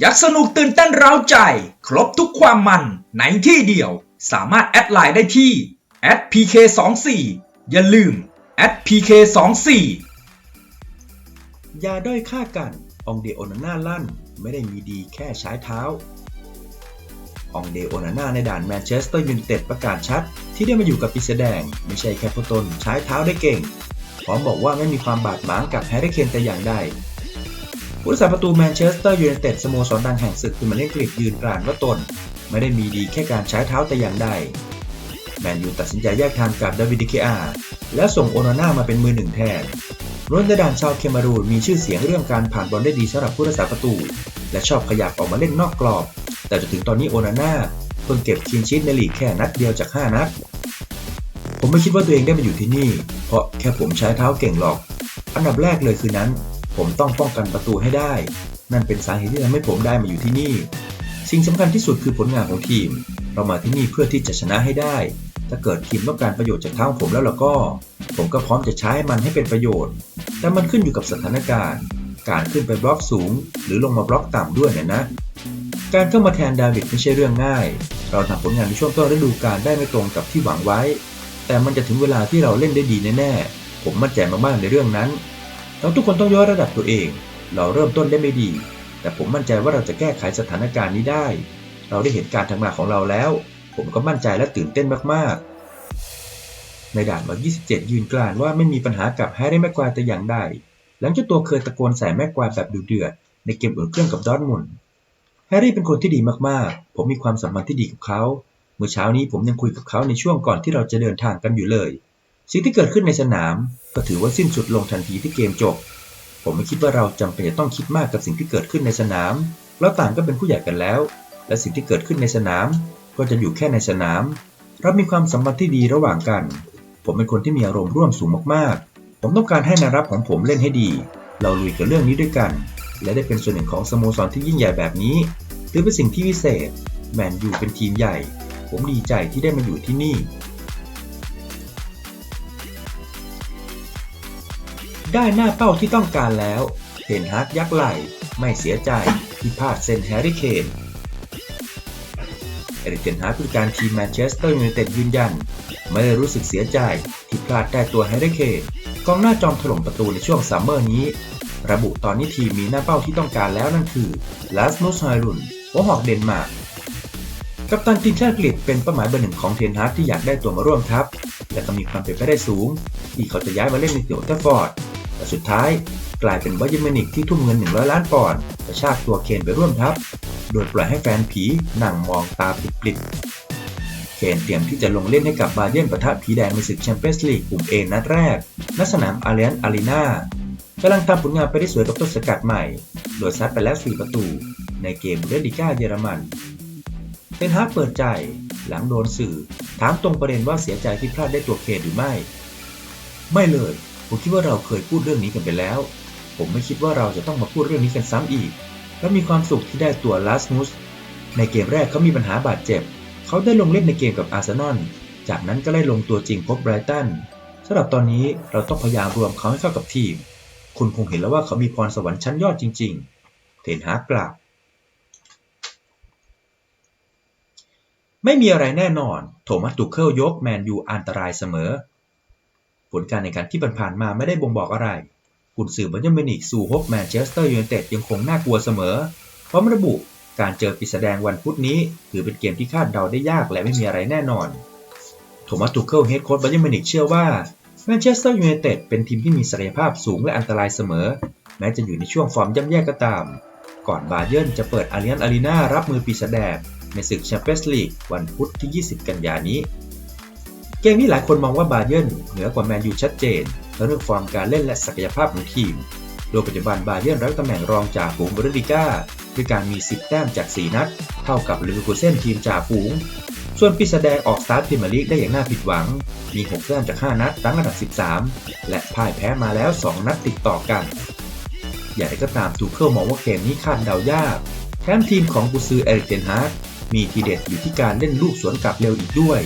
อยากสนุกตื่นเต้นเร้าใจ ครบทุกความมันในที่เดียว สามารถแอดไลน์ได้ที่ @pk24 อย่าลืม @pk24 ยาด้อยค่ากันองเดโอนาน่าลั่น ไม่ได้มีดีแค่ใช้เท้าองเดโอนาน่าในด่านแมนเชสเตอร์ยูไนเต็ดประกาศชัด ที่ได้มาอยู่กับปีศาจแดง ไม่ใช่แค่พราะตนใช้เท้าได้เก่ง พร้อมบอกว่าไม่มีความบาดหมางกับแฮร์รี่เคนแต่อย่างใด ผู้รักษาประตูแมนเชสเตอร์ยูไนเต็ดสโมสรดังแห่งศึกคือมาเล่นกรีกยืนกรานว่าตน ไม่ได้มีดีแค่การใช้เท้าแต่อย่างใด แมนยูตัดสินใจแยกทางกับดาวิดดิเคอาและส่งโอนาน่ามาเป็นมือหนึ่งแทนโรนเดดานชาวเคมารูนมีชื่อเสียงเรื่องการผ่านบอลได้ดีสำหรับผู้รักษาประตู และชอบขยับออกมาเล่นนอกกรอบ แต่จนถึงตอนนี้โอนาน่าเพิ่งเก็บคลีนชีตในลีกแค่นัดเดียวจาก 5 นัดผมไม่คิดว่าตัวเองได้มาอยู่ที่นี่ เพราะแค่ผมใช้เท้าเก่งหรอก อันดับแรกเลยคือนั้น ผมต้องป้องกันประตูให้ได้ นั่นเป็นสาเหตุที่ทำให้ผมได้มาอยู่ที่นี่ สิ่งสำคัญที่สุดคือผลงานของทีม เรามาที่นี่เพื่อที่จะชนะให้ได้ ถ้าเกิดทีมต้องการประโยชน์จากเท้างผมแล้วล่ะก็ ผมก็พร้อมจะใช้มันให้เป็นประโยชน์ แต่มันขึ้นอยู่กับสถานการณ์ การขึ้นไปบล็อกสูง หรือลงมาบล็อกต่ำด้วยเนี่ยนะ การเข้ามาแทนดาวิดไม่ใช่เรื่องง่าย เราทำผลงานในช่วงต้นฤดูกาลได้ไม่ตรงกับที่หวังไว้ แต่มันจะถึงเวลาที่เราเล่นได้ดีแน่ๆผมมั่นใจมากๆในเรื่องนั้น เราทุกคนต้องยกระดับตัวเอง เราเริ่มต้นได้ไม่ดี แต่ผมมั่นใจว่าเราจะแก้ไขสถานการณ์นี้ได้ เราได้เห็นการทำงานของเราแล้ว ผมก็มั่นใจและตื่นเต้นมากๆ ในด่านมา27 ยืนกลานว่าไม่มีปัญหากับแฮร์รี่แม็กควายแต่อย่างใดหลังเจ้าตัวเคยตะโกนใส่แม็กควายแบบดุเดือดในเกมอุ่นเครื่องกับดอทมุนแฮร์รี่เป็นคนที่ดีมากๆ ผมมีความสัมพันธ์ที่ดีกับเขา เมื่อเช้านี้ผมยังคุยกับเขาในช่วงก่อนที่เราจะเดินทางกันอยู่เลย สิ่งที่เกิดขึ้นในสนาม ก็ถือว่าสิ้นสุดลงทันทีที่เกมจบ ผมไม่คิดว่าเราจำเป็นจะต้องคิดมากกับสิ่งที่เกิดขึ้นในสนาม เราต่างก็เป็นผู้ใหญ่กันแล้ว และสิ่งที่เกิดขึ้นในสนาม ก็จะอยู่แค่ในสนาม เรามีความสัมพันธ์ที่ดีระหว่างกัน ผมเป็นคนที่มีอารมณ์ร่วมสูงมากๆ ผมต้องการให้นารับของผมเล่นให้ดี เราลุยกับเรื่องนี้ด้วยกัน และได้เป็นส่วนหนึ่งของสโมสรที่ยิ่งใหญ่แบบนี้ถือเป็นสิ่งที่วิเศษ แมนยูเป็นทีมใหญ่ ผมดีใจที่ได้มาอยู่ที่นี่ ได้หน้าเป้าที่ต้องการแล้วเทนฮากยักไหลไม่เสียใจที่พลาดเซนแฮร์รี่เคนเอริกเทนฮากผู้การทีมแมนเชสเตอร์ยูไนเต็ดยืนยัน ไม่ได้รู้สึกเสียใจที่พลาดได้ตัวแฮร์รี่เคนกองหน้าจอมถล่มประตูในช่วงซัมเมอร์นี้ ระบุตอนนี้ทีมมีหน้าเป้าที่ต้องการแล้วนั่นคือลาสมุสไฮรุนหัวหอกเดนมาร์กกัปตันทีมชาติอังกฤษเป็นเป้าหมายเบอร์หนึ่งของเทนฮากที่อยากได้ตัวมาร่วมทัพ และก็มีความเป็นไปได้สูง ที่เขาจะย้ายมาเล่นในติโอเทฟอร์ด แต่สุดท้ายกลายเป็นบาเยร์นมิวนิกที่ทุ่มเงิน 100 ล้านปอนด์กระชากตัวเคนไปร่วมทัพ โดยปล่อยให้แฟนผีนั่งมองตาปลิบๆเคนเตรียมที่จะลงเล่นให้กับบาเยร์นปะทะผีแดงในศึกแชมเปี้ยนส์ลีกกลุ่มเอนัดแรก ณ สนามอารียนอารีนากำลังทำผลงานไปได้สวยกับต้นสกัดใหม่ โดยซัดไปแล้ว 4 ประตู ในเกมเรดิก้าเยอรมันเทนฮากเปิดใจหลังโดนสื่อ ถามตรงประเด็นว่าเสียใจที่พลาดได้ตัวเคนหรือไม่ ไม่เลย ผมคิดว่าเราเคยพูดเรื่องนี้กันไปแล้ว ผมไม่คิดว่าเราจะต้องมาพูดเรื่องนี้กันซ้ำอีก และมีความสุขที่ได้ตัวลาสมุสในเกมแรกเขามีปัญหาบาดเจ็บ เขาได้ลงเล่นในเกมกับอาร์เซนอล จากนั้นก็ได้ลงตัวจริงพบไบรตันสำหรับตอนนี้เราต้องพยายามรวมเขาให้เข้ากับทีม คุณคงเห็นแล้วว่าเขามีพรสวรรค์ชั้นยอดจริง ๆ เทนฮากกล่าวไม่มีอะไรแน่นอน โทมัสตุเคิลยกแมนยูอันตรายเสมอ ผลการแข่งขันที่ผ่านๆมาไม่ได้บ่งบอกอะไรกุนสื่อบันยมินิกสู่ฮกแมนเชสเตอร์ยูไนเต็ดยังคงน่ากลัวเสมอ พร้อมระบุการเจอปีศาจแดงวันพุธนี้ ถือเป็นเกมที่คาดเดาได้ยากและไม่มีอะไรแน่นอน โทมัสตุเคิลเฮดโค้ชบันยมินิกเชื่อว่าแมนเชสเตอร์ยูไนเต็ดเป็นทีมที่มีศักยภาพสูงและอันตรายเสมอ แม้จะอยู่ในช่วงฟอร์มย่ำแย่ก็ตาม ก่อนบาเยิร์นจะเปิดอารียนอารีนารับมือปีศาจแดงในศึกแชมเปี้ยนส์ลีกวันพุธที่ 20 กันยานี้ เกมนี้หลายคนมองว่าบาเยิร์นเหนือกว่าแมนยูชัดเจนทั้งเรื่องฟอร์มการเล่นและศักยภาพของทีม โดยปัจจุบันบาเยิร์นรับตำแหน่งรองจ่าฝูงบริลิก้าด้วยการมี 10 แต้มจาก 4 นัด เท่ากับลิเวอร์พูลเซนทีมจ่าฝูง ส่วนปีศาจแดงออกสตาร์ทพรีเมียร์ลีกได้อย่างน่าผิดหวัง มี 6 แต้มจาก 5 นัดตั้งอันดับ 13 และพ่ายแพ้มาแล้ว 2 นัดติดต่อกัน อย่างไรก็ตามทูเคิลมองว่าเกมนี้คาดเดายาก แถมทีมของกุซือเอริกเทนฮาร์ดมีทีเด็ดอยู่ที่การเล่นลูกสวนกลับเร็วอีกด้วย